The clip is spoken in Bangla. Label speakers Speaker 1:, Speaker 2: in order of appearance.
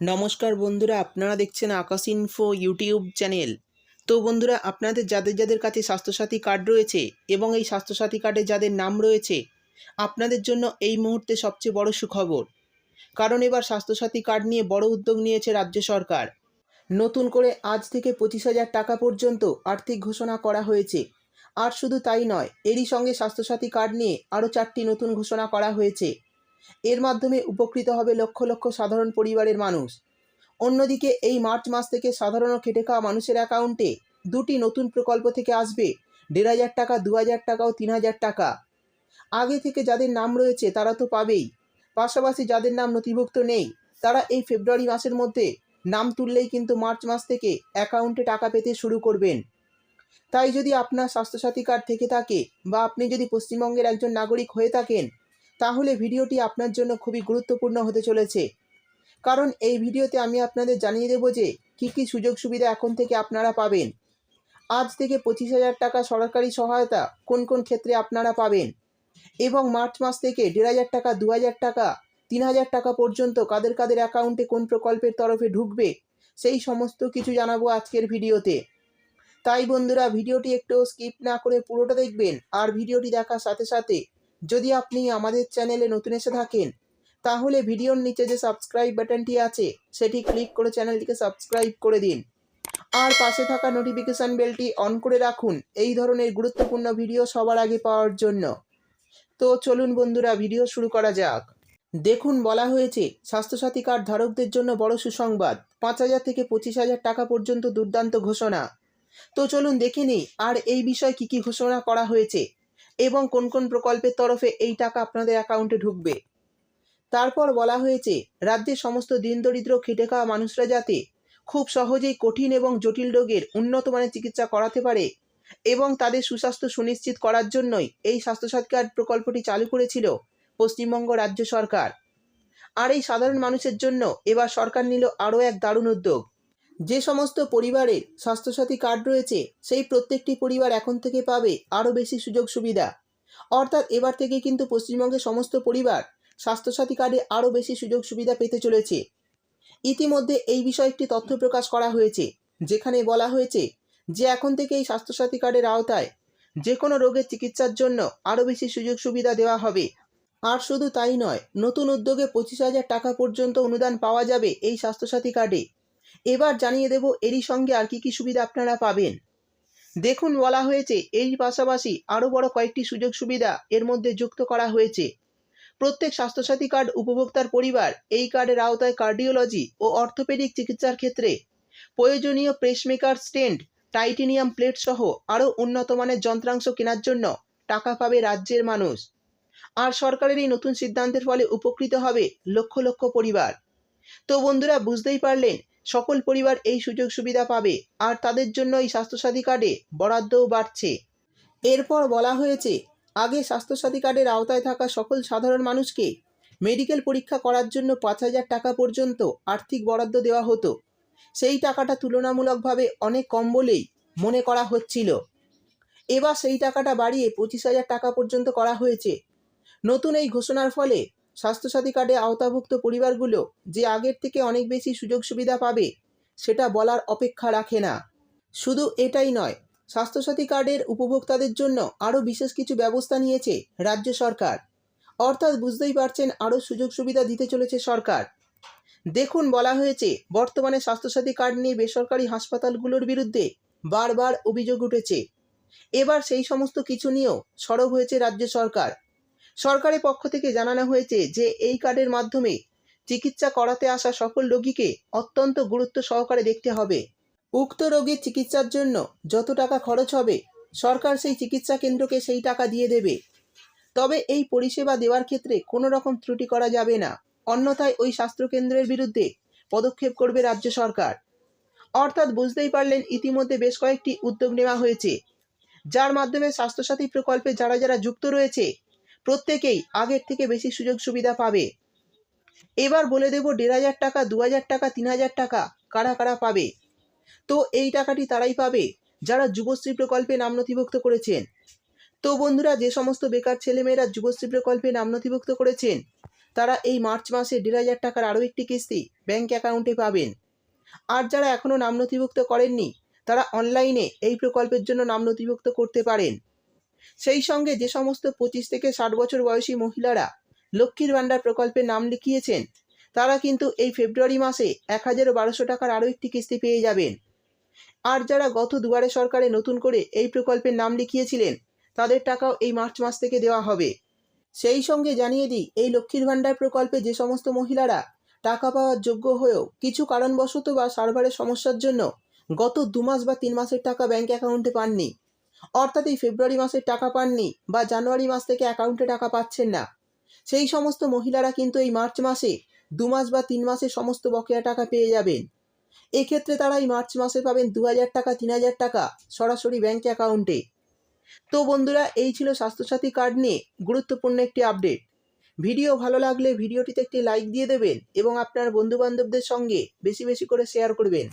Speaker 1: নমস্কার বন্ধুরা, আপনারা দেখছেন আকাশ ইনফো ইউটিউব চ্যানেল তো বন্ধুরা, আপনাদের যাদের যাদের কাছে স্বাস্থ্যসাথী কার্ড রয়েছে এবং এই স্বাস্থ্যসাথী কার্ডে যাদের নাম রয়েছে, আপনাদের জন্য এই মুহূর্তে সবচেয়ে বড় সুখবর। কারণ এবার স্বাস্থ্যসাথী কার্ড নিয়ে বড় উদ্যোগ নিয়েছে রাজ্য সরকার। নতুন করে আজ থেকে পঁচিশ হাজার টাকা পর্যন্ত আর্থিক ঘোষণা করা হয়েছে। আর শুধু তাই নয়, এরই সঙ্গে স্বাস্থ্যসাথী কার্ড নিয়ে আরও চারটি নতুন ঘোষণা করা হয়েছে। এর মাধ্যমে উপকৃত হবে লক্ষ লক্ষ সাধারণ পরিবারের মানুষ। অন্যদিকে, এই মার্চ মাস থেকে সাধারণ খেটে খাওয়া মানুষের অ্যাকাউন্টে দুটি নতুন প্রকল্প থেকে আসবে। দেড় হাজার টাকা, দু হাজার টাকা ও তিন হাজার টাকা। আগে থেকে যাদের নাম রয়েছে, তারা তো পাবেই। পাশাপাশি যাদের নাম নথিভুক্ত নেই, তারা এই ফেব্রুয়ারি মাসের মধ্যে নাম তুললেই কিন্তু মার্চ মাস থেকে অ্যাকাউন্টে টাকা পেতে শুরু করবেন। তাই যদি আপনার স্বাস্থ্যসাথী কার্ড থেকে থাকে বা আপনি যদি পশ্চিমবঙ্গের একজন নাগরিক হয়ে থাকেন তাহলে ভিডিওটি আপনার জন্য খুবই গুরুত্বপূর্ণ হতে চলেছে। কারণ এই ভিডিওতে আমি আপনাদের জানিয়ে দেবো যে কী কী সুযোগ সুবিধা এখন থেকে আপনারা পাবেন। আজ থেকে পঁচিশ হাজার টাকা সরকারি সহায়তা কোন কোন ক্ষেত্রে আপনারা পাবেন? এবং মার্চ মাস থেকে দেড় হাজার টাকা, দু হাজার টাকা, তিন হাজার টাকা পর্যন্ত কাদের কাদের অ্যাকাউন্টে কোন প্রকল্পের তরফে ঢুকবে, সেই সমস্ত কিছু জানাব আজকের ভিডিওতে। তাই বন্ধুরা, ভিডিওটি একটু স্কিপ না করে পুরোটা দেখবেন আর ভিডিওটি দেখার সাথে সাথে যদি আপনি আমাদের চ্যানেলে নতুন এসে থাকেন, তাহলে ভিডিওর নিচে যে সাবস্ক্রাইব বাটনটি আছে, সেটি ক্লিক করে চ্যানেলটিকে সাবস্ক্রাইব করে দিন। আর পাশে থাকা নোটিফিকেশান বেলটি অন করে রাখুন এই ধরনের গুরুত্বপূর্ণ ভিডিও সবার আগে পাওয়ার জন্য। তো চলুন বন্ধুরা ভিডিও শুরু করা যাক। দেখুন, বলা হয়েছে, স্বাস্থ্যসাথী কার্ড ধারকদের জন্য বড় সুসংবাদ, পাঁচ হাজার থেকে পঁচিশ হাজার টাকা পর্যন্ত দুর্দান্ত ঘোষণা। তো চলুন দেখে নিই, আর এই বিষয়ে কী কী ঘোষণা করা হয়েছে? এবং কোন কোন প্রকল্পের তরফে এই টাকা আপনাদের অ্যাকাউন্টে ঢুকবে। তারপর বলা হয়েছে, রাজ্যের সমস্ত দিন দরিদ্র খেটে খাওয়া মানুষরা যাতে খুব সহজেই কঠিন এবং জটিল রোগের উন্নত মানের চিকিৎসা করাতে পারে এবং তাদের সুস্বাস্থ্য সুনিশ্চিত করার জন্যই এই স্বাস্থ্যসাথী কার্ড প্রকল্পটি চালু করেছিল পশ্চিমবঙ্গ রাজ্য সরকার। আর এই সাধারণ মানুষের জন্য এবার সরকার নিল আরও এক দারুণ উদ্যোগ। যে সমস্ত পরিবারের স্বাস্থ্যসাথী কার্ড রয়েছে, সেই প্রত্যেকটি পরিবার এখন থেকে পাবে আরও বেশি সুযোগ সুবিধা। অর্থাৎ এবার থেকে কিন্তু পশ্চিমবঙ্গের সমস্ত পরিবার স্বাস্থ্যসাথী কার্ডে আরও বেশি সুযোগ সুবিধা পেতে চলেছে। ইতিমধ্যে এই বিষয়ে একটি তথ্য প্রকাশ করা হয়েছে, যেখানে বলা হয়েছে যে এখন থেকে এই স্বাস্থ্যসাথী কার্ডের আওতায় যে কোনো রোগের চিকিৎসার জন্য আরও বেশি সুযোগ সুবিধা দেওয়া হবে। আর শুধু তাই নয়, নতুন উদ্যোগে পঁচিশ হাজার টাকা পর্যন্ত অনুদান পাওয়া যাবে এই স্বাস্থ্যসাথী কার্ডে। এবার জানিয়ে দেব এরই সঙ্গে আর কি কি সুবিধা আপনারা পাবেন। দেখুন বলা হয়েছে এই পাশাপাশি আরও বড় কয়েকটি সুযোগ সুবিধা এর মধ্যে যুক্ত করা হয়েছে। প্রত্যেক স্বাস্থ্যসাথী কার্ড উপভোক্তার পরিবার এই কার্ডের আওতায় কার্ডিওলজি ও অর্থোপেডিক চিকিৎসার ক্ষেত্রে প্রয়োজনীয় প্রেসমেকার স্টেন্ট টাইটেনিয়াম প্লেট সহ আরও উন্নত মানের যন্ত্রাংশ কেনার জন্য টাকা পাবে রাজ্যের মানুষ। আর সরকারের এই নতুন সিদ্ধান্তের ফলে উপকৃত হবে লক্ষ লক্ষ পরিবার। তো বন্ধুরা, বুঝতেই পারলেন সকল পরিবার এই সুযোগ সুবিধা পাবে, আর তাদের জন্য এই স্বাস্থ্যসাথী কার্ডে বরাদ্দও বাড়ছে। এরপর বলা হয়েছে, আগে স্বাস্থ্যসাথী কার্ডের আওতায় থাকা সকল সাধারণ মানুষকে মেডিকেল পরীক্ষা করার জন্য পাঁচ হাজার টাকা পর্যন্ত আর্থিক বরাদ্দ দেওয়া হতো। সেই টাকাটা তুলনামূলকভাবে অনেক কম বলেই মনে করা হচ্ছিল। এবার সেই টাকাটা বাড়িয়ে পঁচিশ হাজার টাকা পর্যন্ত করা হয়েছে। নতুন এই ঘোষণার ফলে স্বাস্থ্যসাথী কার্ডে আওতাভুক্ত পরিবারগুলো যে আগের থেকে অনেক বেশি সুযোগ সুবিধা পাবে, সেটা বলার অপেক্ষা রাখে না। শুধু এটাই নয়, স্বাস্থ্যসাথী কার্ডের উপভোক্তাদের জন্য আরও বিশেষ কিছু ব্যবস্থা নিয়েছে রাজ্য সরকার। অর্থাৎ বুঝতেই পারছেন, আরও সুযোগ সুবিধা দিতে চলেছে সরকার। দেখুন, বলা হয়েছে, বর্তমানে স্বাস্থ্যসাথী কার্ড নিয়ে বেসরকারি হাসপাতালগুলোর বিরুদ্ধে বারবার অভিযোগ উঠেছে। এবার সেই সমস্ত কিছু নিয়েও সরব হয়েছে রাজ্য সরকার। সরকারের পক্ষ থেকে জানানো হয়েছে যে, এই কার্ডের মাধ্যমে চিকিৎসা করাতে আসা সকল রোগীকে অত্যন্ত গুরুত্ব সহকারে দেখতে হবে। উক্ত রোগীর চিকিৎসার জন্য যত টাকা খরচ হবে, সরকার সেই চিকিৎসা কেন্দ্রকে সেই টাকা দিয়ে দেবে। তবে এই পরিষেবা দেওয়ার ক্ষেত্রে কোনো রকম ত্রুটি করা যাবে না। অন্যথায় ওই স্বাস্থ্যকেন্দ্রের বিরুদ্ধে পদক্ষেপ করবে রাজ্য সরকার। অর্থাৎ বুঝতেই পারলেন, ইতিমধ্যে বেশ কয়েকটি উদ্যোগ নেওয়া হয়েছে, যার মাধ্যমে স্বাস্থ্যসাথী প্রকল্পে যারা যারা যুক্ত রয়েছে প্রত্যেকেই আগের থেকে বেশি সুযোগ সুবিধা পাবে। এবার বলে দেব দেড় হাজার টাকা, দু হাজার টাকা, তিন হাজার টাকা, কারা কারা পাবে? তো এই টাকাটি তারাই পাবে যারা যুবশ্রী প্রকল্পে নাম নথিভুক্ত করেছেন। তো বন্ধুরা, যে সমস্ত বেকার ছেলেমেয়েরা যুবশ্রী প্রকল্পে নাম নথিভুক্ত করেছেন, তারা এই মার্চ মাসে দেড় হাজার টাকার আরও একটি কিস্তি ব্যাংক অ্যাকাউন্টে পাবেন। আর যারা এখনও নাম নথিভুক্ত করেননি, তারা অনলাইনে এই প্রকল্পের জন্য নাম নথিভুক্ত করতে পারেন। সেই সঙ্গে যে সমস্ত পঁচিশ থেকে ষাট বছর বয়সী মহিলারা লক্ষ্মীর ভাণ্ডার প্রকল্পে নাম লিখিয়েছেন, তারা কিন্তু এই ফেব্রুয়ারি মাসে এক হাজার বারোশো টাকার আরও একটি কিস্তি পেয়ে যাবেন। আর যারা গত দুবারে সরকারে নতুন করে এই প্রকল্পের নাম লিখিয়েছিলেন, তাদের টাকাও এই মার্চ মাস থেকে দেওয়া হবে। সেই সঙ্গে জানিয়ে দিই, এই লক্ষ্মীর ভাণ্ডার প্রকল্পে যে সমস্ত মহিলারা টাকা পাওয়ার যোগ্য হয়েও কিছু কারণবশত বা সার্ভারের সমস্যার জন্য গত দু মাস বা তিন মাসের টাকা ব্যাংক অ্যাকাউন্টে পাননি অর্থাৎ এই ফেব্রুয়ারি মাসের টাকা পাননি বা জানুয়ারি মাস থেকে অ্যাকাউন্টে টাকা পাচ্ছেন না। সেই সমস্ত মহিলারা কিন্তু এই মার্চ মাসে দু মাস বা তিন মাসে সমস্ত বকেয়া টাকা পেয়ে যাবেন। এক্ষেত্রে তারা এই মার্চ মাসে পাবেন দু হাজার টাকা, তিন হাজার টাকা সরাসরি ব্যাংক অ্যাকাউন্টে তো বন্ধুরা, এই ছিল স্বাস্থ্যসাথী কার্ড নিয়ে গুরুত্বপূর্ণ একটি আপডেট ভিডিও ভালো লাগলে ভিডিওটিতে একটি লাইক দিয়ে দেবেন এবং আপনার বন্ধুবান্ধবদের সঙ্গে বেশি বেশি করে শেয়ার করবেন।